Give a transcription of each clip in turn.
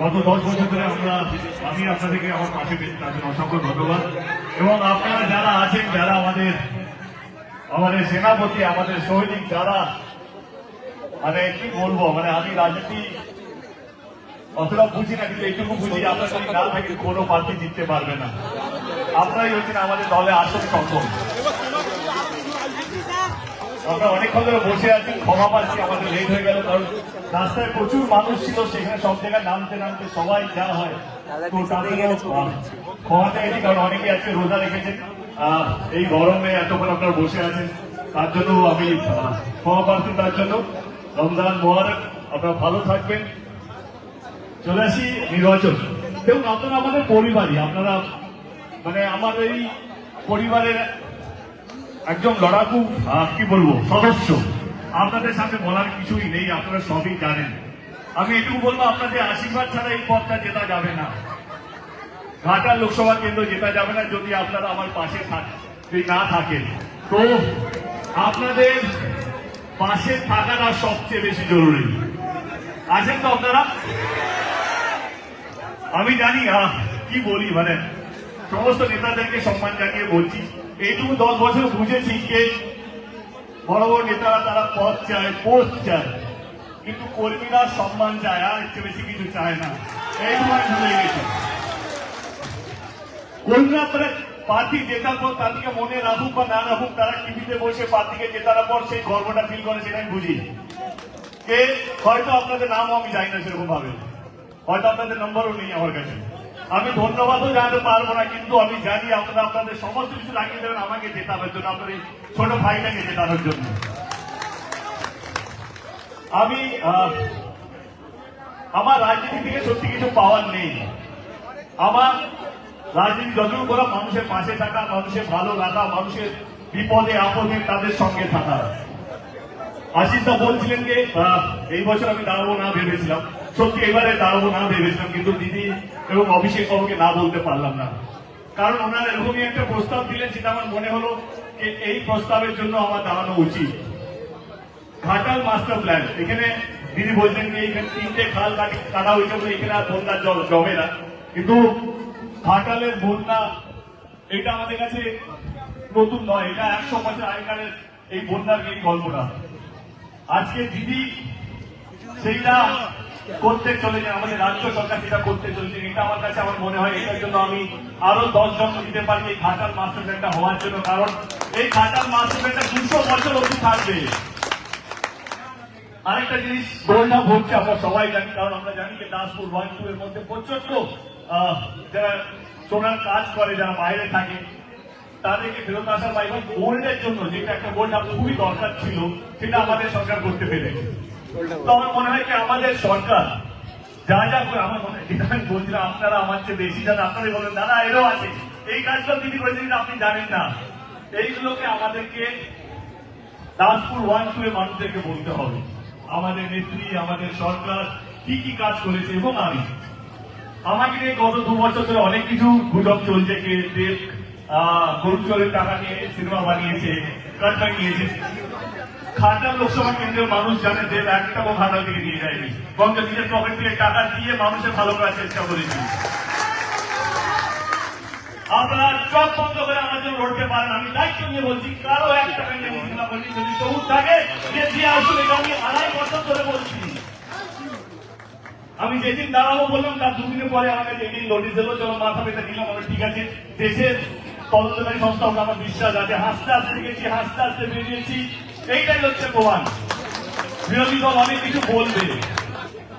গত দশ বছর ধরে আমরা, আমি আপনাদেরকে আমার পাশে জন্য অসংখ্য ধন্যবাদ। এবং আপনারা যারা আছেন, যারা আমাদের আমাদের সেনাপতি, আমাদের সৈনিক, যারা মানে কি বলব মানে আমি রাজনীতি অতটা বুঝি না, কিন্তু এইটুকু বুঝি আপনার যদি না থাকে কোনো প্রার্থী জিততে পারবে না। আপনারাই হচ্ছেন আমাদের দলে আসল সম্পদ আমরা অনেকক্ষণ ধরে বসে আছি ক্ষমা পাচ্ছি আমাদের লেট হয়ে গেল কারণ রাস্তায় প্রচুর মানুষ ছিল সেখানে সব জায়গায় নামতে নামতে সবাই যা হয় তো ক্ষমা চাইছি কারণ অনেকে আজকে রোজা রেখেছেন। এই গরমে এতক্ষণ আপনারা বসে আছেন তার জন্য আমি ক্ষমা প্রার্থী তার জন্য রমজান মোবারক। আপনারা ভালো থাকবেন। চলে আসি নির্বাচন। দেখুন আপনারা আমাদের পরিবারই আপনারা মানে আমার এই পরিবারের একজন লড়াকু কি বলব, সদস্য। আপনাদের সামনে বলার কিছুই নেই, আপনারা সবই জানেন। আমি এটুকু বলব, আপনাদের আশীর্বাদ ছাড়া এই পথটা জেতা যাবে না। ঘাটা লোকসভা কেন্দ্র জেতা যাবে না যদি আপনারা আমার পাশে যদি না থাকেন। তো, আপনাদের পাশে থাকাটা সবচেয়ে বেশি জরুরি। আছেন তো আপনারা? আমি জানি কি বলি মানে সমস্ত নেতাদেরকে সম্মান জানিয়ে বলছি। এইটুকু দশ বছর বুঝেছি যে বড় বড় নেতারা তারা পদ চায়, পোস্ট চায়। কিন্তু কর্মীরা সম্মান চায়, আর চেয়ে বেশি কিছু চায় না। এইটুকু আমি ভুলে গেছি। কর্মীরা আপনারা প্রার্থী জেতার পর তাদেরকে মনে রাখুক বা না রাখুক, তারা টিভিতে বসে প্রার্থীকে জেতার পর সেই গর্বটা ফিল করে, সেটা আমি বুঝি। কে হয়তো আপনাদের নামও আমি জানি না সেরকম ভাবে হয়তো আপনাদের নম্বরও নেই আমার কাছে। আমি ধন্যবাদও জানাতে পারব না, কিন্তু আমি জানি আপনারা আপনাদের সমস্ত কিছু লাগিয়ে দেবেন, আমাকে জেতানোর জন্য আপনার এই ছোট ভাইটাকে জেতানোর জন্য। আমি আমার রাজনীতি থেকে সত্যি কিছু পাওয়ার নেই। আমার রাজনীতি যতটুকু করা, মানুষের পাশে থাকা, মানুষের ভালো রাখা মানুষের বিপদে, আপদে তাদের সঙ্গে থাকা। আশিসদা বলছিলেন যে এই বছর আমি দাঁড়াবো না ভেবেছিলাম। সত্যি এবারে দাঁড়াবো না ভেবেছিলাম, কিন্তু দিদি এবং অভিষেক বাবুকে না বলতে পারলাম না। কারণ ওনারা এরকমই একটা প্রস্তাব দিলেন, যেটা আমার মনে হলো যে এই প্রস্তাবের জন্য আমার দাঁড়ানো উচিত। ঘাটাল মাস্টার প্ল্যান, এখানে দিদি বলছেন যে, এখানে তিনটে খাল কাটি হয়েছে বলে এখানে আর বন্যার জল জমে না। কিন্তু ঘাটালের বন্যা, এটা আমাদের কাছে নতুন নয়, এটা একশো বছর আগেকারের এই বন্যার এই গল্পটা আজকে দিদি সেইটা করতে চলেছে আমাদের রাজ্য সরকার যেটা করতে চলেছে এটা আমার কাছে আমার মনে হয়, এটার জন্য আমি আরও দশ জন দিতে পারি এই ঘাটাল মাস্টার প্ল্যানটা হওয়ার জন্য, কারণ এই ঘাটাল মাস্টার প্ল্যানটা দুশো বছর অবধি থাকবে। আরেকটা জিনিস গোলটা হচ্ছে আমরা সবাই জানি, কারণ আমরা জানি যে দাসপুর ওয়ান টু এর মধ্যে প্রচণ্ড যারা সোনার কাজ করে, যারা বাইরে থাকে তাদেরকে ফেরত আসার বা এবং গোল্ডের জন্য যেটা একটা গোল্ড খুবই দরকার ছিল, সেটা আমাদের সরকার করতে পেরেছে। তো আমার মনে হয় কি আমাদের সরকার যা যা করে, আমার মনে হয় আমি বলছিলাম, আপনারা আমার চেয়ে বেশি জানেন, আপনারাই বলেন, দাদা, এরও আছে। এই কাজগুলো দিদি করেছেন আপনি জানেন না। এইগুলোকে আমাদেরকে দাসপুর ওয়ান টু এর মানুষদেরকে বলতে হবে। আমাদের নেত্রী, আমাদের সরকার কি কি কাজ করেছে এবং আমি। আমাকে গত দু বছর ধরে অনেক কিছু গুজব চলছে, কে দেব গরুচরের টাকা নিয়ে সিনেমা বানিয়েছে কাট বানিয়েছে খাটাল লোকসভা কেন্দ্রের মানুষ জানে দেব একটাও খাটাল থেকে নিয়ে যায়নি। বরঞ্চ নিজের পকেট থেকে টাকা দিয়ে মানুষের ভালো করার চেষ্টা করেছি। আপনারা চোখ বন্ধ করে আমার জন্য লড়তে পারেন। আমি দায়িত্ব নিয়ে বলছি, কারও এক টাকা নিয়ে মুসলিমা বলছি যদি সবুজ থাকে, যে দিয়ে আসলে এটা আমি আড়াই বছর ধরে বলছি। আমি যেদিন দাঁড়াবো বললাম, তার দুদিনের পরে আমাকে যেদিন নোটিশ দিল চলো মাথা পেতে দিলাম আমরা ঠিক আছে, দেশের তদন্তকারী সংস্থা হবে আমার বিশ্বাস আছে। হাসতে হাসতে দেখেছি, হাসতে হাসতে বেরিয়েছি। এইটাই হচ্ছে প্রমাণ। বিরোধী দল অনেক কিছু বলবে।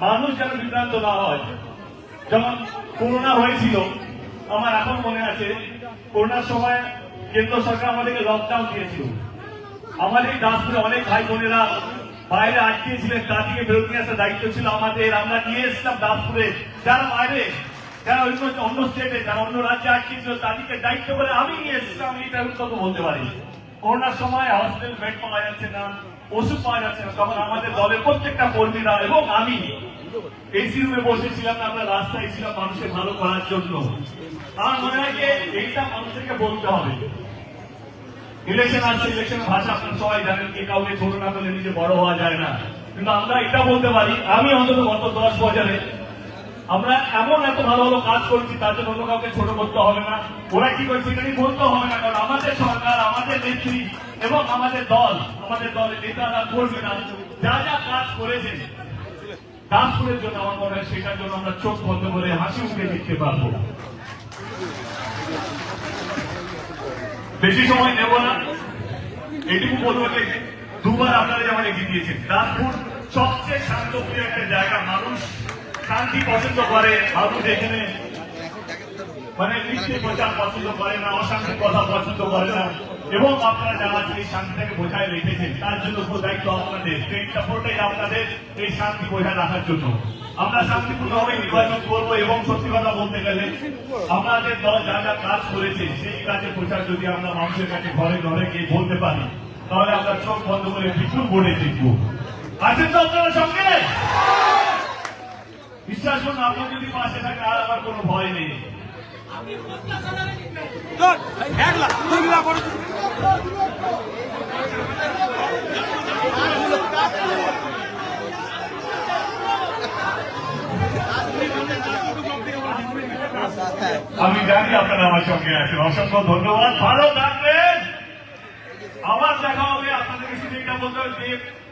মানুষ যেন বিভ্রান্ত না হয়। যেমন করোনা হয়েছিল, আমার এখন মনে আছে, করোনার সময় কেন্দ্র সরকার আমাদেরকে লকডাউন দিয়েছিল। আমাদের দাসপুরে অনেক ভাই বোনেরা বাইরে আটকিয়েছিলেন তাদেরকে ফেরত নিয়ে আসার দায়িত্ব ছিল আমাদের। আমরা নিয়ে এসেছিলাম দাসপুরে। যারা বাইরে যারা অন্য অন্য স্টেটে যারা অন্য রাজ্যে আটকিয়েছিল তাদেরকে দায়িত্ব করে আমি নিয়ে এসেছিলাম আমি এটা অন্তত বলতে পারি করোনার সময় হসপিটাল বেড পাওয়া যাচ্ছে না, ওষুধ পাওয়া যাচ্ছে না, তখন আমাদের দলের প্রত্যেকটা কর্মীরা এবং আমি এসি রুমে বসেছিলাম, আমরা রাস্তায় ছিলাম মানুষের ভালো করার জন্য। আমার মনে হয় যে এইটা মানুষদেরকে বলতে হবে। ইলেকশন আসছে ইলেকশন ভাষা আপনারা সবাই জানেন কে কাউকে ছোট না করলে নিজে বড় হওয়া যায় না। কিন্তু আমরা এটা বলতে পারি, আমি অন্তত গত দশ বছরে আমরা এমন এত ভালো ভালো কাজ করছি, তার জন্য অন্য কাউকে ছোট করতে হবে না। ওরা কি করছে, এটা নিয়ে বলতে হবে না, কারণ আমাদের সরকার, আমাদের নেত্রী এবং আমাদের দল, আমাদের দলের নেতারা করবে না, যা যা কাজ করেছে কাজপুরের জন্য আমার মনে হয় সেটার জন্য আমরা চোখ বন্ধ করে হাসি মুখে দেখতে পারব। বেশি সময় নেব না। এটুকু বলব যে, দুবার আপনারা যেমন এগিয়ে দিয়েছেন দাসপুর সবচেয়ে শান্তপ্রিয় একটা জায়গা, মানুষ। শান্তি পছন্দ করে মানুষ এখানে মানে মিথ্যে প্রচার পছন্দ করে না, অশান্তির কথা পছন্দ করে না। এবং আপনারা যারা এই শান্তিটাকে বোঝায় রেখেছেন, তার জন্য পুরো দায়িত্ব আপনাদের। ট্রেনটা পুরোটাই আপনাদের এই শান্তি বোঝায় রাখার জন্য। আমরা শান্তিপূর্ণভাবে নির্বাচন করব এবং সত্যি কথা বলতে গেলে আমাদের দল যা যা কাজ করেছে, সেই কাজের প্রচার যদি আমরা মানুষের কাছে ঘরে ঘরে গিয়ে বলতে পারি, তাহলে আমরা চোখ বন্ধ করে বিপুল বোর্ডে জিতবো। আছেন তো আপনারা সঙ্গে? বিশ্বাস করুন আপনার যদি পাশে থাকে আর আমার কোনো ভয় নেই। এক লাখ দুই লাখ আমি জানি আপনারা আমার সঙ্গে আছেন। অসংখ্য ধন্যবাদ। ভালো থাকবেন। আবার দেখা হবে। আপনাদেরকে শুধু এটা বলতে